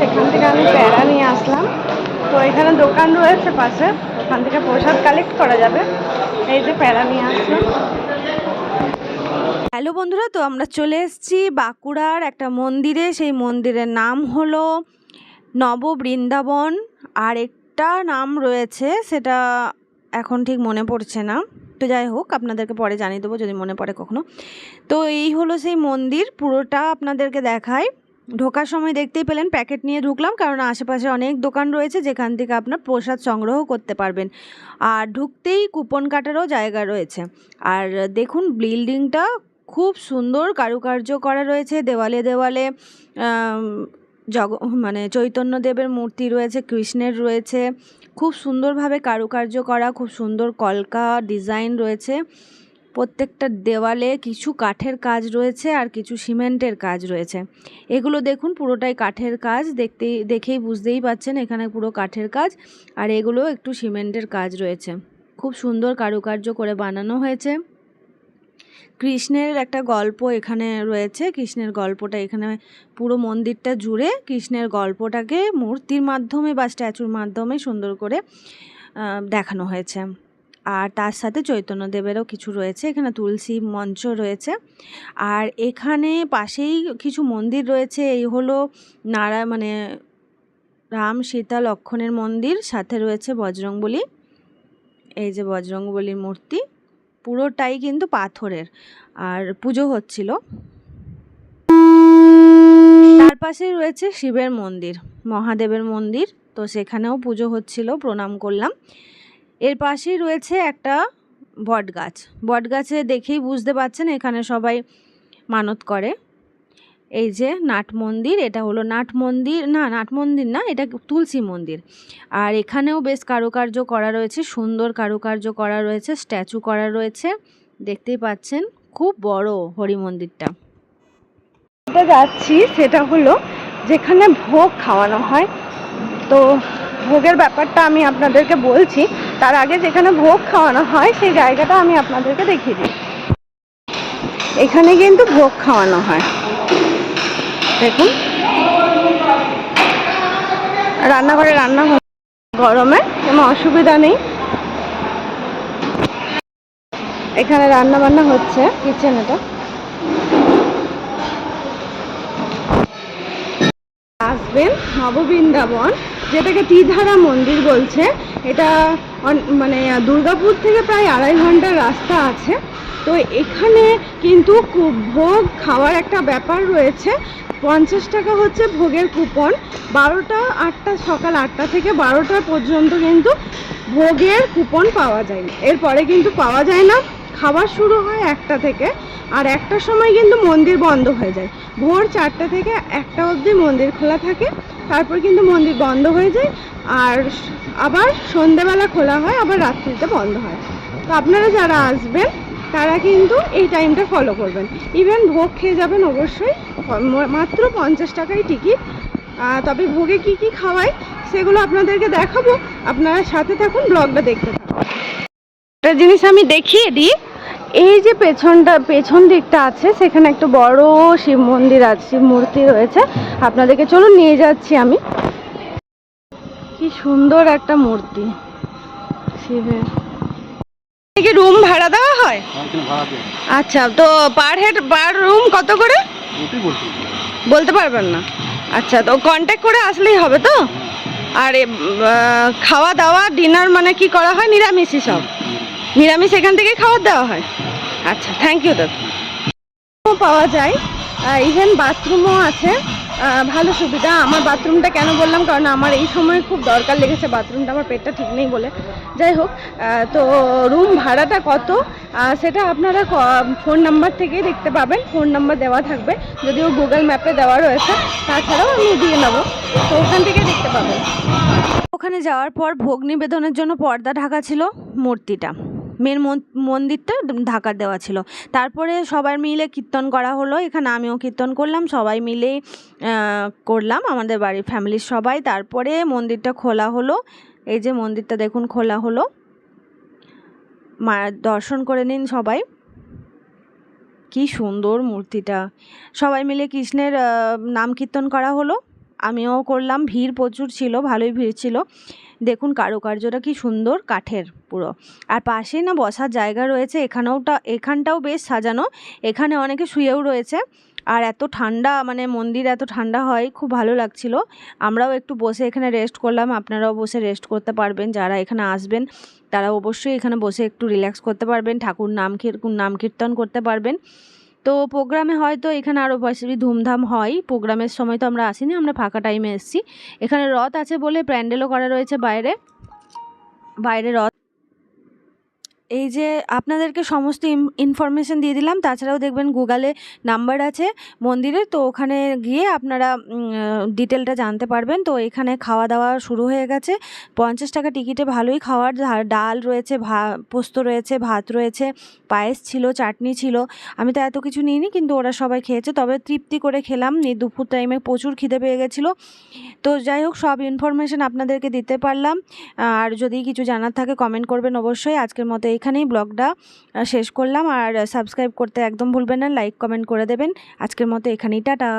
সেখান থেকে আমি প্যারা নিয়ে আসলাম। তো এখানে দোকান রয়েছে পাশে। ওখান থেকে প্রসাদ কালেক্ট করা যাবে। এই যে প্যারা নিয়ে আসলাম। হ্যালো বন্ধুরা, তো আমরা চলে এসেছি বাঁকুড়ার একটা মন্দিরে। সেই মন্দিরের নাম হলো নব বৃন্দাবন আর একটা নাম রয়েছে, সেটা এখন ঠিক মনে পড়ছে না। তো যাই হোক, আপনাদেরকে পরে জানিয়ে দেবো, যদি মনে পড়ে কখনো। তো এই হলো সেই মন্দির। পুরোটা আপনাদেরকে দেখাই ঢোকার সময় দেখতেই পেলেন প্যাকেট নিয়ে ঢুকলাম, কারণ আশেপাশে অনেক দোকান রয়েছে যেখান থেকে আপনার প্রসাদ সংগ্রহ করতে পারবেন। আর ঢুকতেই কুপন কাটারও জায়গা রয়েছে। আর দেখুন, বিল্ডিংটা খুব সুন্দর কারুকার্য করা রয়েছে। দেওয়ালে দেওয়ালে জগ মানে চৈতন্যদেবের মূর্তি রয়েছে, কৃষ্ণের রয়েছে। খুব সুন্দরভাবে কারুকার্য করা, খুব সুন্দর কলকা ডিজাইন রয়েছে। প্রত্যেকটা দেওয়ালে কিছু কাঠের কাজ রয়েছে আর কিছু সিমেন্টের কাজ রয়েছে। এগুলো দেখুন, পুরোটাই কাঠের কাজ। দেখতেই দেখেই বুঝতেই পাচ্ছেন এখানে পুরো কাঠের কাজ। আর এগুলো একটু সিমেন্টের কাজ রয়েছে। খুব সুন্দর কারুকার্য করে বানানো হয়েছে। কৃষ্ণের একটা গল্প এখানে রয়েছে। কৃষ্ণের গল্পটা এখানে পুরো মন্দিরটা জুড়ে কৃষ্ণের গল্পটাকে মূর্তির মাধ্যমে বা স্ট্যাচুর মাধ্যমে সুন্দর করে দেখানো হয়েছে। আর তার সাথে চৈতন্যদেবেরও কিছু রয়েছে, এখানে তুলসী মঞ্চ রয়েছে। আর এখানে পাশেই কিছু মন্দির রয়েছে, এই হলো নারায় মানে রাম সীতা লক্ষণের মন্দির, সাথে রয়েছে বজরংবলী। এই যে বজরংবলীর মূর্তি, পুরোটাই কিন্তু পাথরের, আর পুজো হচ্ছিল। তার পাশেই রয়েছে শিবের মন্দির, মহাদেবের মন্দির, তো সেখানেও পুজো হচ্ছিল, প্রণাম করলাম। এর পাশেই রয়েছে একটা বট গাছ বট গাছে দেখেই বুঝতে পারছেন এখানে সবাই মানত করে। এই যে নাট মন্দির, এটা হলো নাট মন্দির, না, নাট মন্দির না, এটা তুলসী মন্দির। আর এখানেও বেশ কারুকার্য করা রয়েছে, সুন্দর কারুকার্য করা রয়েছে, স্ট্যাচু করা রয়েছে। দেখতেই পাচ্ছেন, খুব বড় হরি মন্দিরটা। যাচ্ছি, সেটা হলো যেখানে ভোগ খাওয়ানো হয়। তো ভোগের ব্যাপারটা আমি আপনাদেরকে বলছি। তার আগে যেখানে ভোগ খাওয়ানো হয়, সেই জায়গাটা আমি আপনাদেরকে দেখিয়ে দিই। এখানে কিন্তু ভোগ খাওয়ানো হয়। দেখুন। রান্নাঘরে রান্না গরমে, কোনো অসুবিধা নেই। এখানে রান্না বান্না হচ্ছে কিচেন এটা। আসবেন নববৃন্দাবন। যেটাকে ত্রিধারা মন্দির বলছে, এটা মানে দুর্গাপুর থেকে প্রায় আড়াই ঘণ্টার রাস্তা আছে। তো এখানে কিন্তু ভোগ খাওয়ার একটা ব্যাপার রয়েছে। পঞ্চাশ টাকা হচ্ছে ভোগের কুপন, বারোটা, আটটা, সকাল আটটা থেকে বারোটা পর্যন্ত কিন্তু ভোগের কুপন পাওয়া যায়। এরপরে কিন্তু পাওয়া যায় না খাবার শুরু হয় একটা থেকে, আর একটার সময় কিন্তু মন্দির বন্ধ হয়ে যায়। ভোর চারটে থেকে একটা অবধি মন্দির খোলা থাকে। তারপর কিন্তু মন্দির বন্ধ হয়ে যায়, আর আবার সন্ধেবেলা খোলা হয়, আবার রাত্রিতে বন্ধ হয়। তো আপনারা যারা আসবেন, তারা কিন্তু এই টাইমটা ফলো করবেন। ইভেন ভোগ খেয়ে যাবেন অবশ্যই মাত্র পঞ্চাশ টাকায় টিকিট তবে ভোগে কি কি খাওয়ায় সেগুলো আপনাদেরকে দেখাবো। আপনারা সাথে থাকুন, ব্লগটা দেখতে থাকুন। একটা জিনিস আমি দেখিয়ে দিই এই যে পেছনটা পেছন দিকটা আছে সেখানে একটা বড় শিব মন্দির আছে শিব মূর্তি রয়েছে। আপনাদেরকে চলুন নিয়ে যাচ্ছি আমি। কি সুন্দর একটা মূর্তি শিবের। কি রুম ভাড়া দেওয়া হয়? আচ্ছা তো পার হেড পার রুম কত করে? বলতে পারবেন না। আচ্ছা তো কন্ট্যাক্ট করে আসলেই হবে তো? আর খাওয়া দাওয়া ডিনার মানে কি করা হয়? নিরামিষই সব নিরামিষ এখান থেকেই খাবার দেওয়া হয়? আচ্ছা থ্যাংক ইউ দাদা পাওয়া যায়। ইভেন বাথরুমও আছে। ভালো সুবিধা। আমার বাথরুমটা কেন বললাম? কারণ আমার এই সময় খুব দরকার লেগেছে বাথরুমটা আমার পেটটা ঠিক নেই বলে। যাই হোক তো রুম ভাড়াটা কত? সেটা আপনারা ফোন নাম্বার থেকেই দেখতে পাবেন। ফোন নাম্বার দেওয়া থাকবে। যদিও গুগল ম্যাপে দেওয়া রয়েছে তাছাড়াও আমি দিয়ে নেব। তো ওখান থেকে দেখতে পাবেন। ওখানে যাওয়ার পর ভোগ নিবেদনের জন্য পর্দা ঢাকা ছিল মূর্তিটা। মেন, মন্দিরটা ঢাকা দেওয়া ছিল। তারপরে সবাই মিলে কীর্তন করা হলো। এখানে আমিও কীর্তন করলাম। সবাই মিলে করলাম। আমাদের বাড়ির ফ্যামিলির সবাই। তারপরে মন্দিরটা খোলা হলো। এই যে মন্দিরটা দেখুন, খোলা হলো। মায়ের দর্শন করে নিন সবাই। কি সুন্দর মূর্তিটা। সবাই মিলে কৃষ্ণের নাম কীর্তন করা হলো। আমিও করলাম, ভিড় প্রচুর ছিল, ভালোই ভিড় ছিল। দেখুন কারুকার্যটা কি সুন্দর, কাঠের পুরো। আর পাশেই না বসার জায়গা রয়েছে এখানেওটা এখানটাও বেশ সাজানো, এখানে অনেকে শুয়েও রয়েছে। আর এত ঠান্ডা মানে মন্দির এত ঠান্ডা হয়, খুব ভালো লাগছিল। আমরাও একটু বসে এখানে রেস্ট করলাম, আপনারাও বসে রেস্ট করতে পারবেন, যারা এখানে আসবেন, তারা অবশ্যই এখানে বসে একটু রিল্যাক্স করতে পারবেন, ঠাকুর নাম নাম কীর্তন করতে পারবেন। তো প্রোগ্রামে হয়তো এখানে আরও বেশি ধুমধাম হয়। প্রোগ্রামের সময় তো আমরা আসিনি, আমরা ফাঁকা টাইমে এসেছি। এখানে রথ আছে বলে প্যান্ডেলও করা রয়েছে বাইরে। বাইরে রথ এই যে আপনাদেরকে সমস্ত ইনফরমেশন দিয়ে দিলাম, তাছাড়াও দেখবেন গুগলে নাম্বার আছে মন্দিরের তো ওখানে গিয়ে আপনারা ডিটেলটা জানতে পারবেন। তো এখানে খাওয়া দাওয়া শুরু হয়ে গেছে। পঞ্চাশ টাকা টিকিটে ভালোই খাওয়ার ডাল রয়েছে, ভা, পোস্ত রয়েছে, ভাত রয়েছে, পায়েস ছিল, চাটনি ছিল। আমি তো এত কিছু নিইনি, কিন্তু ওরা সবাই খেয়েছে। তবে তৃপ্তি করে খেলাম। এই দুপুর টাইমে প্রচুর খিদে পেয়ে গেছিল। তো যাই হোক, সব ইনফরমেশন আপনাদেরকে দিতে পারলাম। আর যদি কিছু জানার থাকে কমেন্ট করবেন অবশ্যই। আজকের মতো এইখানেই ব্লগটা শেষ করলাম। আর সাবস্ক্রাইব করতে একদম ভুলবেন না লাইক কমেন্ট করে দেবেন। আজকের মতো এখানেই, টাটা।